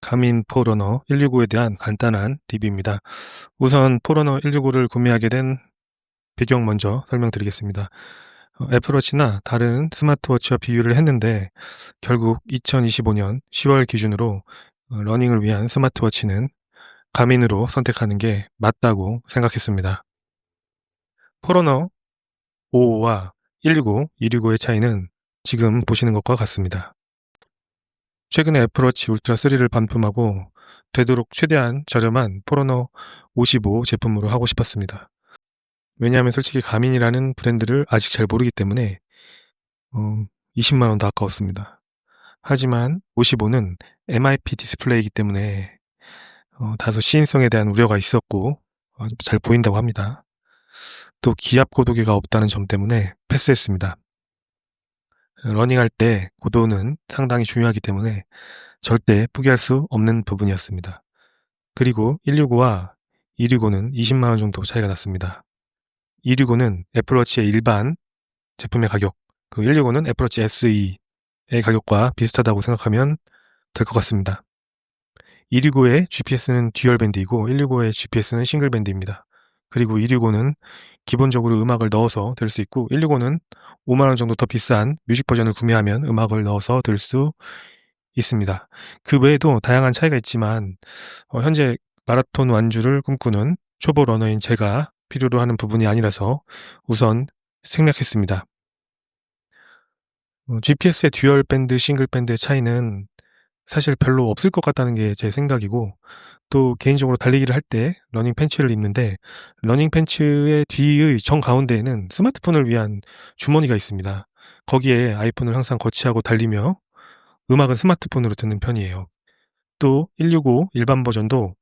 가민 포러너 165에 대한 간단한 리뷰입니다. 우선 포러너 165를 구매하게 된 배경 먼저 설명드리겠습니다. 어, 애플워치나 다른 스마트워치와 비교를 했는데 결국 2025년 10월 기준으로 어, 러닝을 위한 스마트워치는 가민으로 선택하는 게 맞다고 생각했습니다. 포러너 55와 165, 265의 차이는 지금 보시는 것과 같습니다. 최근에 애플워치 울트라 3를 반품하고 되도록 최대한 저렴한 포러너 55 제품으로 하고 싶었습니다. 왜냐하면 솔직히 가민이라는 브랜드를 아직 잘 모르기 때문에 어, 20만 원도 아까웠습니다. 하지만 55는 MIP 디스플레이이기 때문에 어, 다소 시인성에 대한 우려가 있었고 어, 잘 보인다고 합니다. 또 기압 고도계가 없다는 점 때문에 패스했습니다. 러닝할 때 고도는 상당히 중요하기 때문에 절대 포기할 수 없는 부분이었습니다. 그리고 165와 265는 20만원 정도 차이가 났습니다. 265는 애플워치의 일반 제품의 가격, 그 165는 애플워치 SE의 가격과 비슷하다고 생각하면 될 것 같습니다. 265의 GPS는 듀얼 밴드이고 165의 GPS는 싱글 밴드입니다. 그리고 265는 기본적으로 음악을 넣어서 들 수 있고 165는 5만원 정도 더 비싼 뮤직 버전을 구매하면 음악을 넣어서 들 수 있습니다. 그 외에도 다양한 차이가 있지만 어, 현재 마라톤 완주를 꿈꾸는 초보 러너인 제가 필요로 하는 부분이 아니라서 우선 생략했습니다. 어, GPS의 듀얼 밴드, 싱글 밴드의 차이는 사실 별로 없을 것 같다는 게 제 생각이고 또 개인적으로 달리기를 할 때 러닝 팬츠를 입는데 러닝 팬츠의 뒤의 정 가운데에는 스마트폰을 위한 주머니가 있습니다. 거기에 아이폰을 항상 거치하고 달리며 음악은 스마트폰으로 듣는 편이에요. 또 165 일반 버전도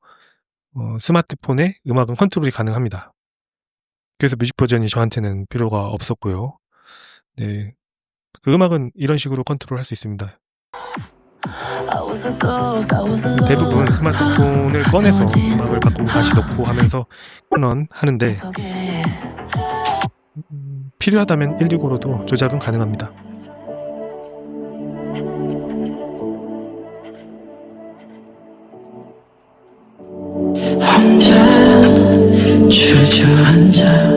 어, 스마트폰에 음악은 컨트롤이 가능합니다. 그래서 뮤직 버전이 저한테는 필요가 없었고요. 네. 그 음악은 이런 식으로 컨트롤 할 수 있습니다. 대부분 스마트폰을 꺼내서 음악을 바꾸고 다시 넣고 하면서 런 하는데 음, 필요하다면 165로도 조작은 가능합니다. 주저앉아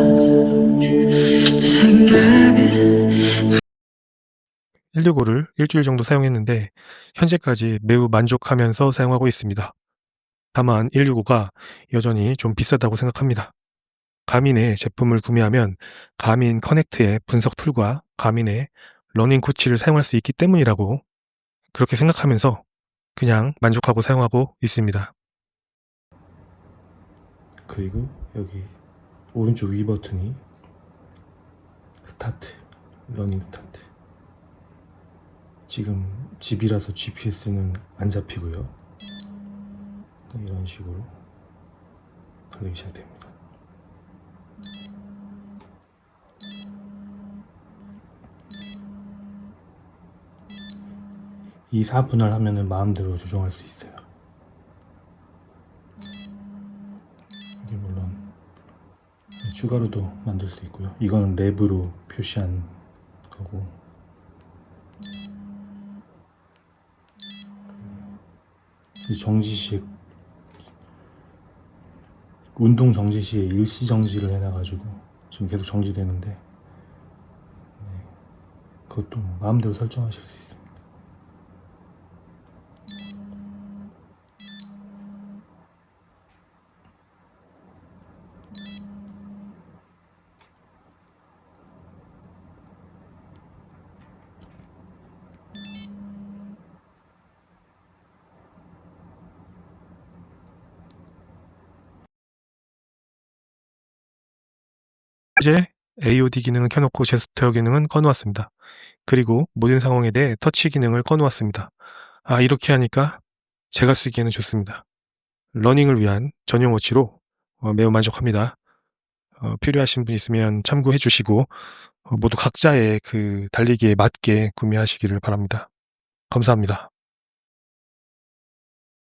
165를 일주일 정도 사용했는데 현재까지 매우 만족하면서 사용하고 있습니다. 다만 165가 여전히 좀 비싸다고 생각합니다. 가민의 제품을 구매하면 가민 커넥트의 분석 툴과 가민의 러닝 코치를 사용할 수 있기 때문이라고 그렇게 생각하면서 그냥 만족하고 사용하고 있습니다. 그리고 여기 오른쪽 위 버튼이 스타트, 러닝 스타트. 지금 집이라서 GPS는 안 잡히고요. 이런 식으로 달리기 시작됩니다. 이 4분할 하면은 마음대로 조정할 수 있어요. 이게 물론 추가로도 만들 수 있고요. 이거는 랩으로 표시한 거고 정지 시 운동 정지 시에 일시 정지를 해놔가지고 지금 계속 정지되는데 네, 그것도 뭐 마음대로 설정하실 수 있습니 다. 이제 AOD 기능을 켜놓고 제스처 기능은 꺼놓았습니다. 그리고 모든 상황에 대해 터치 기능을 꺼놓았습니다. 아 이렇게 하니까 제가 쓰기에는 좋습니다. 러닝을 위한 전용 워치로 어, 매우 만족합니다. 어, 필요하신 분 있으면 참고해 주시고 어, 모두 각자의 그 달리기에 맞게 구매하시기를 바랍니다. 감사합니다.